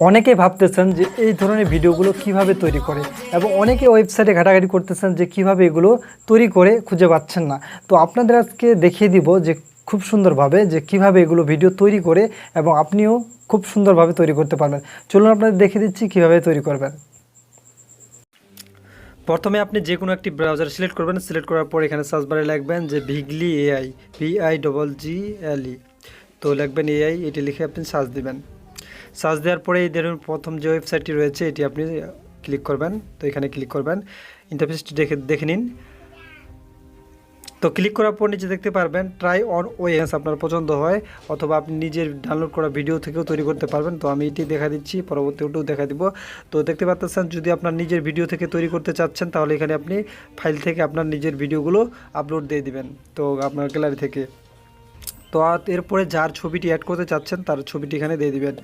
অনেকেই ভাবতেছেন যে এই ধরনের ভিডিওগুলো কীভাবে তৈরি করে এবং অনেকে ওয়েবসাইটে ঘাটাঘাটি করতেছেন যে কীভাবে এগুলো তৈরি করে খুঁজে পাচ্ছেন না। তো আপনাদের আজকে দেখিয়ে দিব যে খুব সুন্দরভাবে যে কীভাবে এগুলো ভিডিও তৈরি করে এবং আপনিও খুব সুন্দরভাবে তৈরি করতে পারবেন। চলুন আপনাদের দেখে দিচ্ছি কীভাবে তৈরি করবেন। প্রথমে আপনি যে কোনো একটি ব্রাউজার সিলেক্ট করবেন। সিলেক্ট করার পর এখানে সার্চ বারে লিখবেন যে Viggle AI V I double G L E তো লিখবেন এআই এটি লিখে আপনি সার্চ দিবেন। সার্চ দেওয়ার পরে ধরুন প্রথম যে ওয়েবসাইটটি রয়েছে, এটি আপনি ক্লিক করবেন। তো এখানে ক্লিক করবেন। ইন্টারফেসটি দেখে দেখে নিন। তো ক্লিক করার পর নিচে দেখতে পারবেন ট্রাই অন ওয়েস আপনার পছন্দ হয়, অথবা আপনি নিজের ডাউনলোড করা ভিডিও থেকেও তৈরি করতে পারবেন। তো আমি এটি দেখা দিচ্ছি পরবর্তী ওটাও দেখা দিব। তো দেখতে পাচ্ছেন, যদি আপনার নিজের ভিডিও থেকে তৈরি করতে চাচ্ছেন, তাহলে এখানে আপনি ফাইল থেকে আপনার নিজের ভিডিওগুলো আপলোড দিয়ে দিবেন, তো আপনার গ্যালারি থেকে। তো আর এরপরে যার ছবিটি অ্যাড করতে চাচ্ছেন, তার ছবিটি এখানে দিয়ে দিবেন।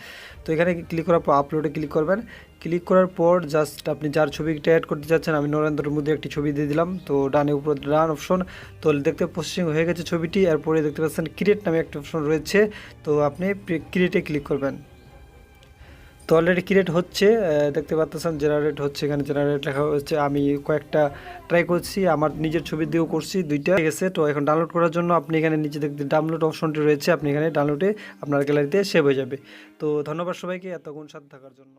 তো এখানে ক্লিক করার পর আপলোডে ক্লিক করবেন। ক্লিক করার পর জাস্ট আপনি যার ছবিটা অ্যাড করতে চাচ্ছেন, আমি নরেন্দ্রের মধ্যে একটি ছবি দিয়ে দিলাম। তো ডানে উপর ডান অপশন তো দেখতে প্রসেসিং হয়ে গেছে ছবিটি। এরপরে দেখতে পাচ্ছেন ক্রিয়েট নামে একটা অপশন রয়েছে। তো আপনি ক্রিয়েটে ক্লিক করবেন। তো অলরেডি ক্রিয়েট হচ্ছে? দেখতে পাচ্ছেন জেনারেট হচ্ছে, এখানে জেনারেট লেখা হচ্ছে আমি কয়েকটা ট্রাই করছি, আমার নিজের ছবি দিয়েও করছি, দুইটা গেছে। তো এখন ডাউনলোড করার জন্য আপনি এখানে নিচে দেখতে ডাউনলোড অপশনটি রয়েছে, আপনি এখানে ডাউনলোডে আপনার গ্যালারিতে সেভ হয়ে যাবে। তো ধন্যবাদ সবাইকে, এতক্ষণ সাথে থাকার জন্য।